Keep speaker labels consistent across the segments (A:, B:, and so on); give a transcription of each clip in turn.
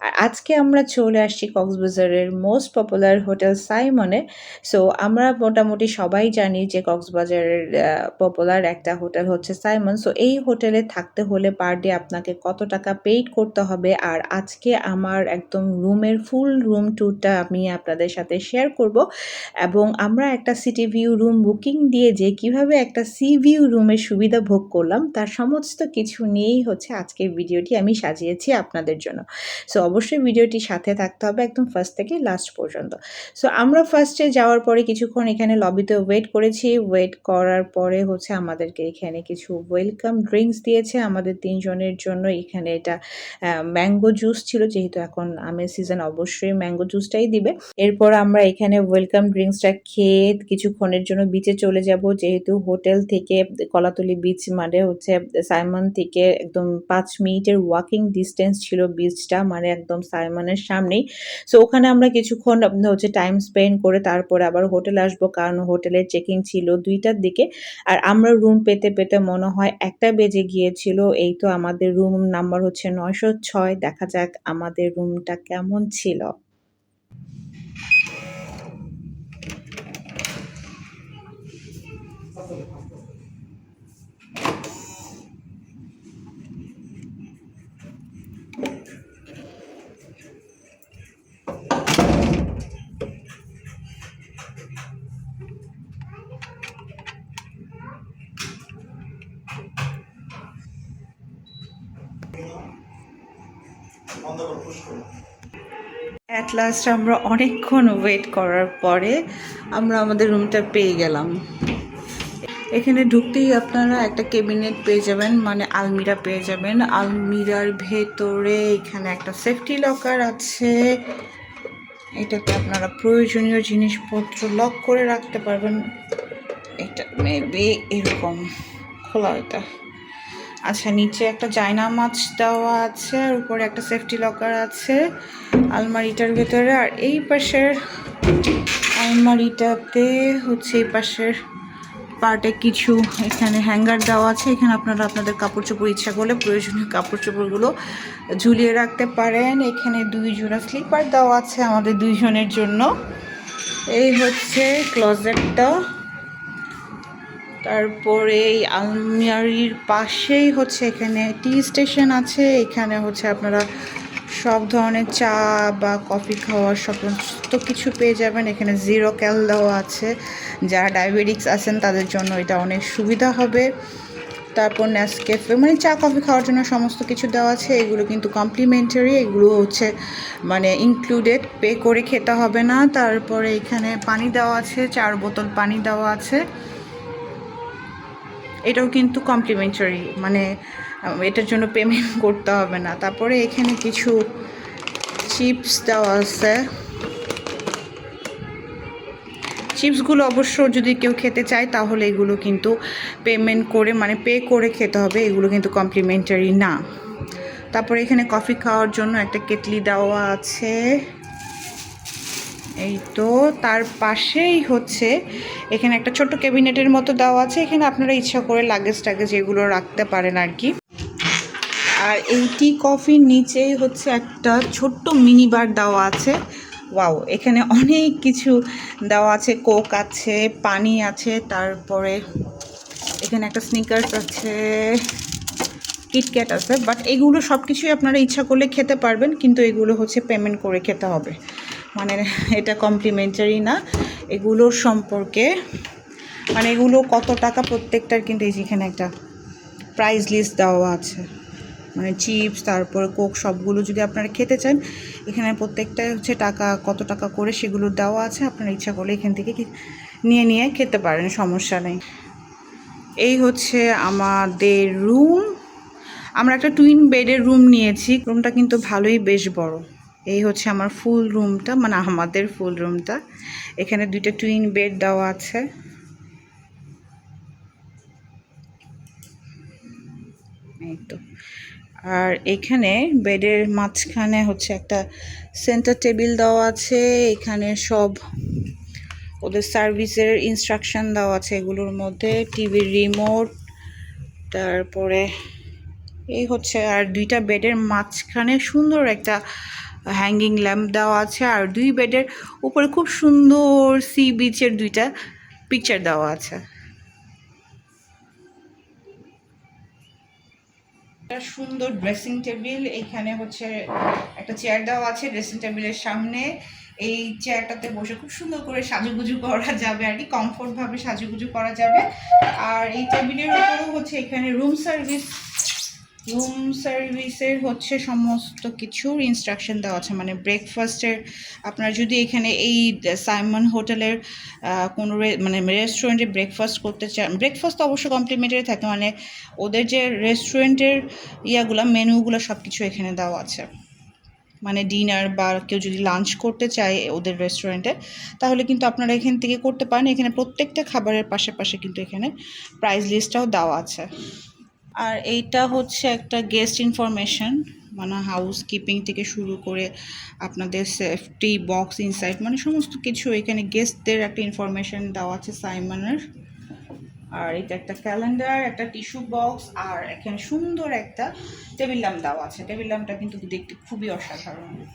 A: আর আজকে আমরা চলে আসছি কক্সবাজারের মোস্ট পপুলার হোটেল সাইমনে। সো আমরা মোটামুটি সবাই জানি যে কক্সবাজারের পপুলার একটা হোটেল হচ্ছে সাইমন। সো এই হোটেলে থাকতে হলে পার ডে আপনাকে কত টাকা পেইড করতে হবে? আর আজকে আমার একদম রুমের ফুল রুম ট্যুরটা আমি আপনাদের সাথে শেয়ার করব। এবং আমরা একটা সিটি ভিউ রুম বুকিং দিয়ে যে কীভাবে একটা সি ভিউ রুমের সুবিধা ভোগ করলাম, তার সমস্ত কিছু নিয়েই হচ্ছে আজকের ভিডিওটি আমি সাজিয়েছি আপনাদের জন্য। সো অবশ্যই ভিডিওটি সাথে থাকতে হবে একদম ফার্স্ট থেকে লাস্ট পর্যন্ত। সো আমরা ফার্স্টে যাওয়ার পরে কিছুক্ষণ এখানে লবিতে ওয়েট করেছি। ওয়েট করার পরে হচ্ছে আমাদেরকে এখানে কিছু ওয়েলকাম ড্রিঙ্কস দিয়েছে। আমাদের তিনজনের জন্য এখানে এটা ম্যাঙ্গো জুস ছিল, যেহেতু এখন আমের সিজন অবশ্যই ম্যাঙ্গো জুসটাই দিবে। এরপর আমরা এখানে ওয়েলকাম ড্রিঙ্কসটা খেয়ে কিছুক্ষণের জন্য বিচে চলে যাব। যেহেতু হোটেল থেকে কলাতলি বিচ মানে হচ্ছে সাইমন থেকে একদম পাঁচ মিনিটের ওয়াকিং ডিস্টেন্স ছিল বিচটা মানে একদম সাইমনের সামনেই। সো ওখানে আমরা কিছুক্ষণ হচ্ছে টাইম স্পেন্ড করে তারপরে আবার হোটেল আসব কারণ হোটেলের চেকিং ছিল দুইটার দিকে। আর আমরা রুম পেতে পেতে মনে হয় একটা বেজে গিয়েছিল, এই তো আমাদের রুম নাম্বার হচ্ছে নয়শো ছয়। দেখা যাক আমাদের রুমটা কেমন ছিল। অ্যাট লাস্ট আমরা অনেকক্ষণ ওয়েট করার পরে আমরা আমাদের রুমটা পেয়ে গেলাম। এখানে ঢুকতেই আপনারা একটা কেবিনেট পেয়ে যাবেন মানে আলমিরা পেয়ে যাবেন। আলমিরার ভেতরে এখানে একটা সেফটি লকার আছে। এটাতে আপনারা প্রয়োজনীয় জিনিসপত্র লক করে রাখতে পারবেন। এটা মেবি এরকম, খোলা এটা। আচ্ছা নিচে একটা জায়না মাছ দেওয়া আছে, আর উপরে একটা সেফটি লকার আছে আলমারিটার ভেতরে। আর এই পাশের আলমারিটাতে হচ্ছে এই পাশের পার্টে কিছু এখানে হ্যাঙ্গার দেওয়া আছে। এখানে আপনারা আপনাদের কাপড় চোপড় ইচ্ছা করলে প্রয়োজনীয় কাপড় চোপড়গুলো ঝুলিয়ে রাখতে পারেন। এখানে দুই জোড়া স্লিপার দেওয়া আছে আমাদের দুইজনের জন্য। এই হচ্ছে ক্লজেটটা তারপরে এই আলমিয়ারির পাশেই হচ্ছে এখানে টি স্টেশন আছে। এখানে হচ্ছে আপনারা সব ধরনের চা বা কফি খাওয়ার সমস্ত কিছু পেয়ে যাবেন। এখানে জিরো ক্যাল দেওয়া আছে। যারা ডায়াবেটিক্স আছেন, তাদের জন্য এটা অনেক সুবিধা হবে। তারপর নেসকেফে মানে চা, কফি খাওয়ার জন্য সমস্ত কিছু দেওয়া আছে। এগুলো কিন্তু কমপ্লিমেন্টারি এগুলো হচ্ছে মানে ইনক্লুডেড পে করে খেতে হবে না। তারপরে এখানে পানি দেওয়া আছে, চার বোতল পানি দেওয়া আছে। এটাও কিন্তু কমপ্লিমেন্টারি মানে এটার জন্য পেমেন্ট করতে হবে না। তারপরে এখানে কিছু চিপস দেওয়া আছে। চিপসগুলো অবশ্য যদি কেউ খেতে চায়, তাহলে এগুলো কিন্তু পেমেন্ট করে মানে পে করে খেতে হবে, এগুলো কিন্তু কমপ্লিমেন্টারি না। তারপরে এখানে কফি খাওয়ার জন্য একটা কেটলি দেওয়া আছে। এই তো, তার পাশেই হচ্ছে, এখানে একটা ছোট্ট ক্যাবিনেটের মতো দেওয়া আছে, এখানে আপনারা ইচ্ছা করে লাগেজ টাগেজ এগুলো রাখতে পারেন আর কি। আর এই টি কফির নিচেই হচ্ছে একটা ছোট্ট মিনি বার দেওয়া আছে। ওয়াও, এখানে অনেক কিছু দেওয়া আছে, কোক আছে, পানি আছে, তারপরে এখানে একটা স্নিকার্স আছে কিটক্যাট আছে বাট এগুলো সব কিছুই আপনারা ইচ্ছা করলে খেতে পারবেন, কিন্তু এগুলো হচ্ছে পেমেন্ট করে খেতে হবে। মানে এটা কমপ্লিমেন্টারি না। এগুলোর সম্পর্কে মানে এগুলো কত টাকা প্রত্যেকটার কিন্তু এই যেখানে একটা প্রাইস লিস্ট দেওয়া আছে। মানে চিপস তারপর কোক সবগুলো যদি আপনারা খেতে চান, এখানে প্রত্যেকটা হচ্ছে টাকা, কত টাকা করে সেগুলো দেওয়া আছে। আপনারা ইচ্ছা করলে এখান থেকে নিয়ে নিয়ে খেতে পারেন, সমস্যা নেই। এই হচ্ছে আমাদের রুম আমরা একটা টুইন বেডের রুম নিয়েছি। রুমটা কিন্তু ভালোই বেশ বড়। এই হচ্ছে আমার ফুল রুমটা মানে আমাদের ফুল রুমটা। এখানে দুইটা টুইন বেড দেওয়া আছে। এই তো। আর এখানে বেডের মাঝখানে হচ্ছে একটা সেন্টার টেবিল দেওয়া আছে। এখানে সব ওদের সার্ভিসের ইনস্ট্রাকশন দেওয়া আছে এগুলোর মধ্যে টিভির রিমোট তারপরে এই হচ্ছে আর দুইটা বেডের মাঝখানে সুন্দর একটা হ্যাঙ্গিং ল্যাম্প দেওয়া আছে আর দুই বেডের উপরে খুব সুন্দর সি বিচের দুইটা পিকচার দেওয়া আছে। একটা সুন্দর ড্রেসিং টেবিল এখানে হচ্ছে একটা চেয়ার দেওয়া আছে ড্রেসিং টেবিলের সামনে। এই চেয়ারটাতে বসে খুব সুন্দর করে সাজুগুজু করা যাবে আর কি কমফোর্ট ভাবে সাজুগুজু করা যাবে। আর এই টেবিলের উপরেও হচ্ছে এখানে রুম সার্ভিস রুম সার্ভিসের হচ্ছে সমস্ত কিছুর ইনস্ট্রাকশন দেওয়া আছে। মানে ব্রেকফাস্টের আপনার যদি এখানে এই সাইমন হোটেলের কোনো মানে রেস্টুরেন্টে ব্রেকফাস্ট করতে চান ব্রেকফাস্ট অবশ্য কমপ্লিমেন্টারি থাকে মানে ওদের যে রেস্টুরেন্টের ইয়াগুলো মেনুগুলো সব কিছু এখানে দেওয়া আছে। মানে ডিনার বা কেউ যদি লাঞ্চ করতে চায় ওদের রেস্টুরেন্টে তাহলে কিন্তু আপনারা এখান থেকে করতে পারেন। এখানে প্রত্যেকটা খাবারের পাশে পাশে কিন্তু এখানে প্রাইস লিস্টটাও দেওয়া আছে। আর এইটা হচ্ছে একটা গেস্ট ইনফরমেশন মানে হাউস কিপিং থেকে শুরু করে আপনাদের সেফটি বক্স ইনসাইড মানে সমস্ত কিছু এখানে গেস্টদের একটা ইনফরমেশন দেওয়া আছে সাইমনের। আর এটা একটা ক্যালেন্ডার একটা টিস্যু বক্স আর এখানে সুন্দর একটা টেবিল ল্যাম্প দেওয়া আছে। টেবিল ল্যাম্পটা কিন্তু দেখতে খুবই অসাধারণ।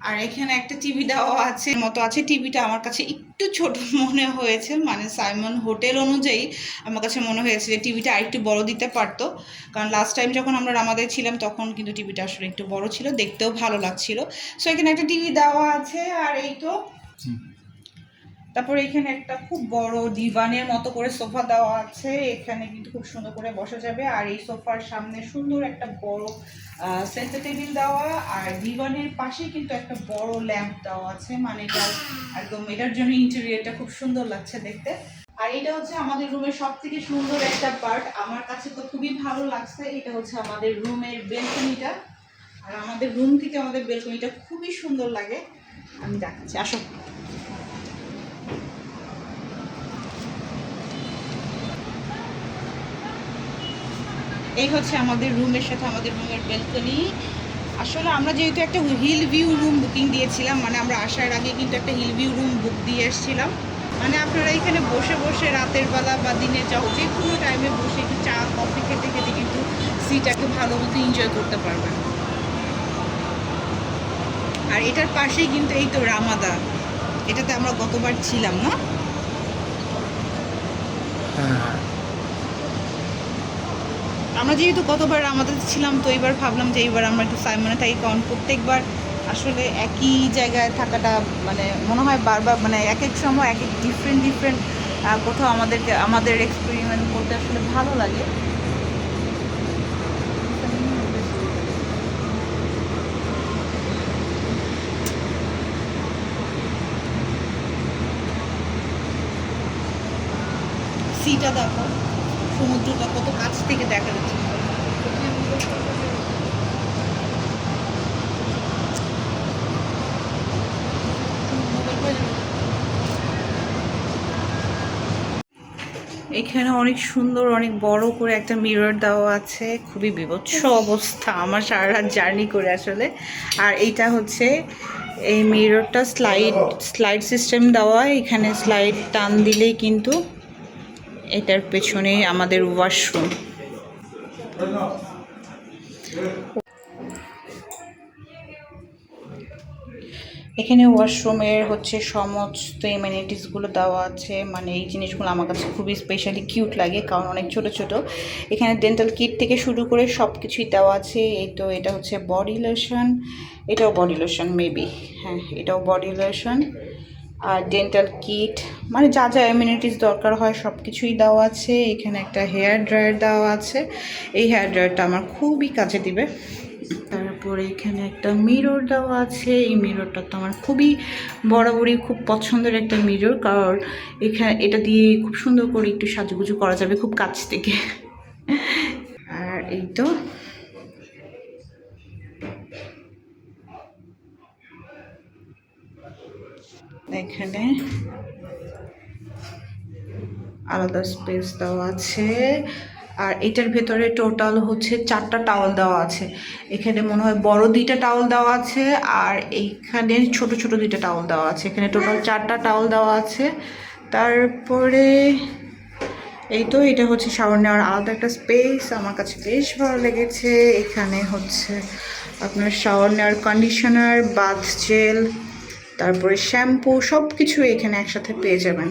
A: আর এখানে একটা টিভি দেওয়া আছে মতো আছে। টিভিটা আমার কাছে একটু ছোট মনে হয়েছে মানে সাইমন হোটেল অনুযায়ী আমার কাছে মনে হয়েছে যে টিভিটা আরেকটু বড় দিতে পারতো। কারণ লাস্ট টাইম যখন আমরা আমাদের ছিলাম, তখন কিন্তু টিভিটা আসলে একটু বড় ছিল, দেখতেও ভালো লাগছিল। সো এখানে একটা টিভি দেওয়া আছে, আর এই তো তারপর এখানে একটা খুব বড় ডিভানের মতো করে সোফা দেওয়া আছে। এখানে কিন্তু খুব সুন্দর করে বসা যাবে। আর এই সোফার সামনে সুন্দর একটা বড় সেন্টার টেবিল দেওয়া। আর ডিভানের পাশে কিন্তু একটা বড় ল্যাম্প দেওয়া আছে। মানে এটা একদম এটার জন্য ইন্টেরিয়রটা খুব সুন্দর লাগছে দেখতে। আর এটা হচ্ছে আমাদের রুমের সব থেকে সুন্দর একটা পার্ট। আমার কাছে তো খুবই ভালো লাগছে। এটা হচ্ছে আমাদের রুমের বেলকনিটা। আর আমাদের রুম থেকে আমাদের বেলকনিটা খুবই সুন্দর লাগে। আমি দেখাচ্ছি। আসো। এই হচ্ছে আমাদের রুমের সাথে আমাদের রুমের বেলকনি আসলে আমরা যেহেতু একটা হিল ভিউ রুম বুকিং দিয়েছিলাম মানে আমরা আসার আগে কিন্তু একটা হিল ভিউ রুম বুক দিয়ে এসেছিলাম মানে আপনারা এখানে বসে বসে রাতের বেলা বা দিনে যখন যে কোনো টাইমে বসে একটু চা কফি খেতে খেতে কিন্তু সিটাকে ভালো মতো এনজয় করতে পারবেন। আর এটার পাশেই কিন্তু এই তো রামাদা। এটাতে আমরা গতবার ছিলাম, না?
B: হ্যাঁ।
A: আমরা যেহেতু গতবার আমাদের ছিলাম, তো এবার ভাবলাম যে এইবার আমরা একটু সাইমনে থাকি কারণ প্রত্যেকবার আসলে একই জায়গায় থাকাটা মানে মনে হয় বারবার মানে এক এক সময় এক এক ডিফারেন্ট ডিফারেন্ট কোথাও আমাদেরকে, আমাদের এক্সপেরিমেন্ট করতে আসলে ভালো লাগে। সিটা দেখো, সমুদ্রটা থেকে দেখা যাচ্ছে। এখানে অনেক সুন্দর, অনেক বড় করে একটা মিরর দেওয়া আছে। খুবই বিভৎস অবস্থা আমার সারা রাত জার্নি করে আসলে। আর এইটা হচ্ছে এই মিররটা স্লাইড স্লাইড সিস্টেম দেওয়া। এখানে স্লাইড টান দিলেই কিন্তু এটার পেছনে আমাদের ওয়াশরুম এখানে ওয়াশরুমের হচ্ছে সমস্ত এমিনিটিসগুলো দেওয়া আছে। মানে এই জিনিসগুলো আমার কাছে খুবই স্পেশালি কিউট লাগে, কারণ অনেক ছোট ছোট। এখানে ডেন্টাল কিট থেকে শুরু করে সব কিছুই দেওয়া আছে। এই তো এটা হচ্ছে বডি লোশন এটাও বডি লোশন মেবি হ্যাঁ এটাও বডি লোশন আর ডেন্টাল কিট মানে যা যা ইমিউনিটিস দরকার হয় সব কিছুই দেওয়া আছে। এখানে একটা হেয়ার ড্রায়ার দেওয়া আছে। এই হেয়ার ড্রায়ারটা আমার খুবই কাজে দিবে। তারপরে এখানে একটা মিরর দেওয়া আছে। এই মিররটা তো আমার খুবই বরাবরই খুব পছন্দের একটা মিরর কারণ এখানে এটা দিয়ে খুব সুন্দর করে একটু সাজুগুজু করা যাবে খুব কাছ থেকে। আর এই তো এখানে আলাদা স্পেস দেওয়া আছে। আর এটার ভেতরে টোটাল হচ্ছে চারটা টাওয়াল দেওয়া আছে। এখানে মনে হয় বড় দুইটা টাওয়াল দেওয়া আছে আর এইখানে ছোট ছোট দুইটা টাওয়াল দেওয়া আছে। এখানে টোটাল চারটা টাওয়াল দেওয়া আছে। তারপরে এই তো এটা হচ্ছে শাওয়ার নেওয়ার আলাদা একটা স্পেস আমার কাছে বেশ ভালো লেগেছে। এখানে হচ্ছে আপনার শাওয়ার নেওয়ার কন্ডিশনার বাথ জেল তারপরে শ্যাম্পু সব কিছু এখানে একসাথে পেয়ে যাবেন।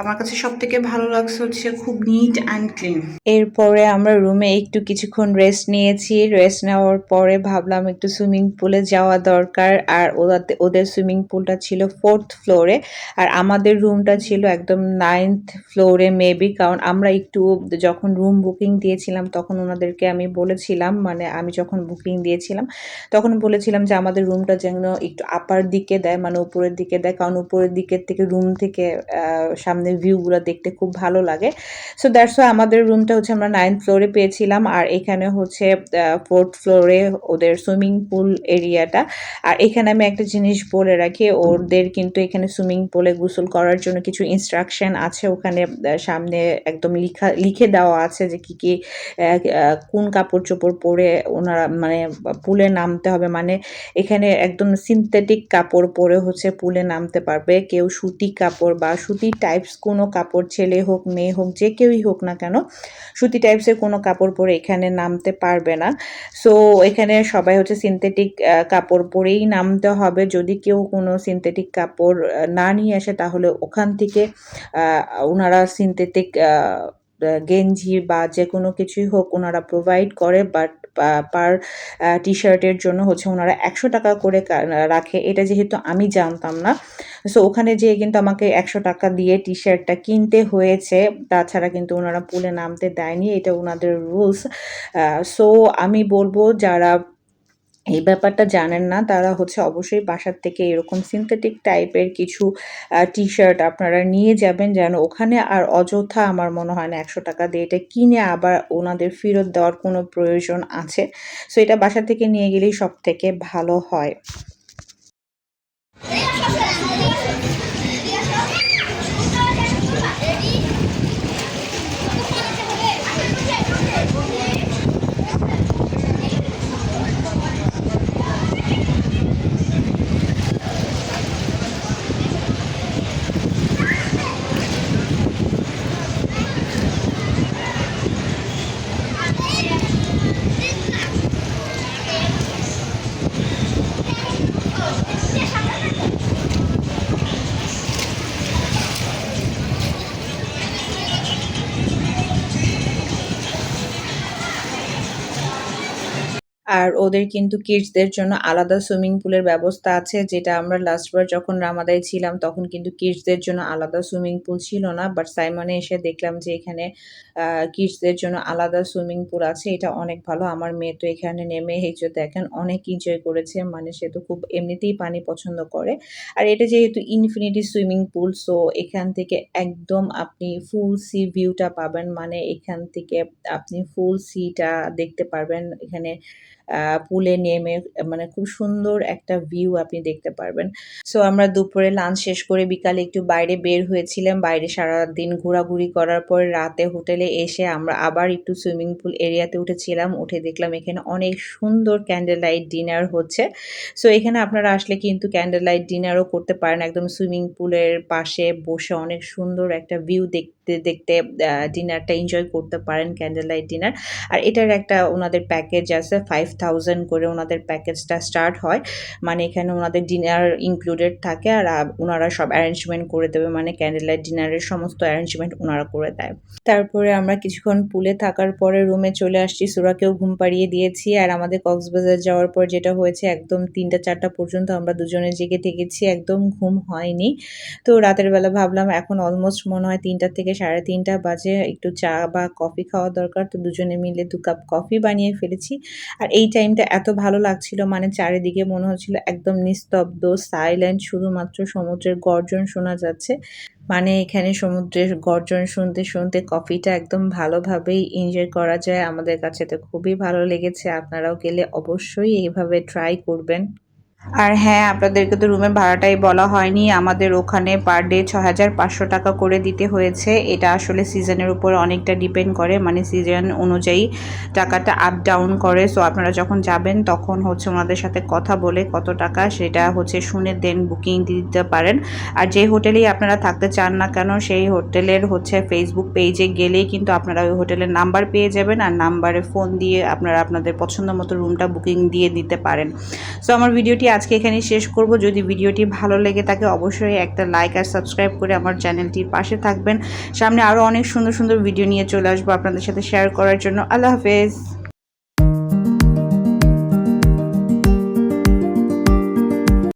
A: আমার কাছে সব থেকে ভালো লাগছে হচ্ছে খুব নিট অ্যান্ড ক্লিন এরপরে আমরা রুমে একটু কিছুক্ষণ রেস্ট নিয়েছি। রেস্ট নেওয়ার পরে ভাবলাম একটু সুইমিং পুলে যাওয়া দরকার। আর ওদের ওদের সুইমিং পুলটা ছিল ফোর্থ ফ্লোরে আর আমাদের রুমটা ছিল একদম নাইনথ ফ্লোরে মেবি কারণ আমরা একটু যখন রুম বুকিং দিয়েছিলাম, তখন ওনাদেরকে আমি বলেছিলাম মানে আমি যখন বুকিং দিয়েছিলাম, তখন বলেছিলাম যে আমাদের রুমটা যেন একটু আপার দিকে দেয় মানে উপরের দিকে দেয়। কারণ উপরের দিকের থেকে রুম থেকে সামনের ভিউগুলো দেখতে খুব ভালো লাগে। সো দ্যাটস ওয়াই আমাদের রুমটা হচ্ছে আমরা নাইন্থ ফ্লোরে পেয়েছিলাম আর এখানে হচ্ছে ফোর্থ ফ্লোরে ওদের সুইমিং পুল এরিয়াটা আর এখানে আমি একটা জিনিস বলে রাখি, ওদের কিন্তু এখানে সুইমিং পুলে গোসল করার জন্য কিছু ইনস্ট্রাকশন আছে। ওখানে সামনে একদম লিখা, লিখে দেওয়া আছে যে কি কি কোন কাপড় চোপড় পরে ওনারা মানে পুলে নামতে হবে। মানে এখানে একদম সিনথেটিক কাপড় পরে হচ্ছে পুলে নামতে পারবে। কেউ সুতি কাপড় বা সুতি টাইপস কোনো কাপড় ছেলে হোক, মেয়ে হোক, যে কেউই হোক না কেন, সুতি টাইপসের কোনো কাপড় পরে এখানে নামতে পারবে না। সো এখানে সবাই হচ্ছে সিনথেটিক কাপড় পরেই নামতে হবে। যদি কেউ কোনো সিনথেটিক কাপড় না নিয়ে আসে, তাহলে ওখান থেকে ওনারা সিনথেটিক গেঞ্জি বা যে কোনো কিছুই হোক ওনারা প্রোভাইড করে বাট পার টি শার্টের জন্য হচ্ছে ওনারা একশো টাকা করে রাখে। এটা যেহেতু আমি জানতাম না। সো ওখানে যেয়ে কিন্তু আমাকে একশো টাকা দিয়ে টি শার্টটা কিনতে হয়েছে। তাছাড়া কিন্তু ওনারা পুলে নামতে দেয়নি। এটা ওনাদের রুলস সো আমি বলব যারা এই ব্যাপারটা জানেন না, তারা হচ্ছে অবশ্যই বাসার থেকে এরকম সিনথেটিক টাইপের কিছু টি শার্ট আপনারা নিয়ে যাবেন যেন ওখানে আর অযথা আমার মনে হয় না একশো টাকা দিয়ে এটা কিনে আবার ওনাদের ফেরত দেওয়ার কোনো প্রয়োজন আছে। সো এটা বাসা থেকে নিয়ে গেলেই সব থেকে ভালো হয়। আর ওদের কিন্তু কিডসদের জন্য আলাদা সুইমিং পুলের ব্যবস্থা আছে, যেটা আমরা লাস্টবার যখন রামাদায় ছিলাম, তখন কিন্তু কিডসদের জন্য আলাদা সুইমিং পুল ছিল না। বাট সাইমনে এসে দেখলাম যে এখানে কিডসদের জন্য আলাদা সুইমিং পুল আছে, এটা অনেক ভালো। আমার মেয়ে তো এখানে নেমে হেঁচে দেখেন, অনেক এনজয় করেছে। মানে সে তো খুব এমনিতেই পানি পছন্দ করে। আর এটা যেহেতু ইনফিনিটি সুইমিং পুল সো এখান থেকে একদম আপনি ফুল সি ভিউটা পাবেন। মানে এখান থেকে আপনি ফুল সিটা দেখতে পারবেন। এখানে পুলে নেমে মানে খুব সুন্দর একটা ভিউ আপনি দেখতে পারবেন। সো আমরা দুপুরে লাঞ্চ শেষ করে বিকালে একটু বাইরে বের হয়েছিলাম। বাইরে সারা দিন ঘোরাঘুরি করার পর রাতে হোটেলে এসে আমরা আবার একটু সুইমিং পুল এরিয়াতে উঠেছিলাম। উঠে দেখলাম এখানে অনেক সুন্দর ক্যান্ডেল লাইট ডিনার হচ্ছে। সো এখানে আপনারা আসলে কিন্তু ক্যান্ডেল লাইট ডিনারও করতে পারেন। একদম সুইমিং পুলের পাশে বসে অনেক সুন্দর একটা ভিউ দেখতে দেখতে ডিনারটা এনজয় করতে পারেন ক্যান্ডেল লাইট ডিনার আর এটার একটা ওনাদের প্যাকেজ আছে ফাইভ থাউজেন্ড করে ওনাদের প্যাকেজটা স্টার্ট হয়। মানে এখানে ওনাদের ডিনার ইনক্লুডেড থাকে আর ওনারা সব অ্যারেঞ্জমেন্ট করে দেবে। মানে ক্যান্ডেল লাইট ডিনারের সমস্ত অ্যারেঞ্জমেন্ট ওনারা করে দেয়। তারপরে আমরা কিছুক্ষণ পুলে থাকার পরে রুমে চলে আসছি। সুরাকেও ঘুম পাড়িয়ে দিয়েছি আর আমাদের কক্সবাজার যাওয়ার পর যেটা হয়েছে, একদম তিনটা, চারটা পর্যন্ত আমরা দুজনে জেগে থেকেছি। একদম ঘুম হয়নি। তো রাতের বেলা ভাবলাম এখন অলমোস্ট মনে হয় তিনটা থেকে সাড়ে তিনটা বাজে একটু চা বা কফি খাওয়া দরকার। তো দুজনে মিলে দু কাপ কফি বানিয়ে ফেলেছি। আর এই টাইমটা এত ভালো লাগছিল মানে চারিদিকে মনে হচ্ছিল একদম নিস্তব্ধ সাইলেন্ট শুধুমাত্র সমুদ্রের গর্জন শোনা যাচ্ছে। মানে এখানে সমুদ্রের গর্জন শুনতে শুনতে কফিটা একদম ভালোভাবেই এনজয় করা যায়। আমাদের কাছে তো খুবই ভালো লেগেছে, আপনারাও গেলে অবশ্যই এইভাবে ট্রাই করবেন। আর হ্যাঁ আপনাদেরকে তো রুমের ভাড়াটাই বলা হয়নি। আমাদের ওখানে পার ডে ছ হাজার পাঁচশো টাকা করে দিতে হয়েছে। এটা আসলে সিজনের উপর অনেকটা ডিপেন্ড করে। মানে সিজন অনুযায়ী টাকাটা আপ ডাউন করে। সো আপনারা যখন যাবেন, তখন হচ্ছে ওনাদের সাথে কথা বলে কত টাকা সেটা হচ্ছে শুনে দেন বুকিং দিতে পারেন। আর যে হোটেলেই আপনারা থাকতে চান না কেন, সেই হোটেলের হচ্ছে ফেসবুক পেজে গেলেই কিন্তু আপনারা ওই হোটেলের নাম্বার পেয়ে যাবেন। আর নাম্বারে ফোন দিয়ে আপনারা আপনাদের পছন্দ মতো রুমটা বুকিং দিয়ে দিতে পারেন। সো আমার ভিডিওটি আজকে এখানে শেষ করব। যদি ভিডিওটি ভালো লেগে থাকে অবশ্যই একটা লাইক আর সাবস্ক্রাইব করে আমার চ্যানেলটির পাশে থাকবেন। সামনে আরও অনেক সুন্দর সুন্দর ভিডিও নিয়ে চলে আসব আপনাদের সাথে শেয়ার করার জন্য। আল্লাহ হাফেজ।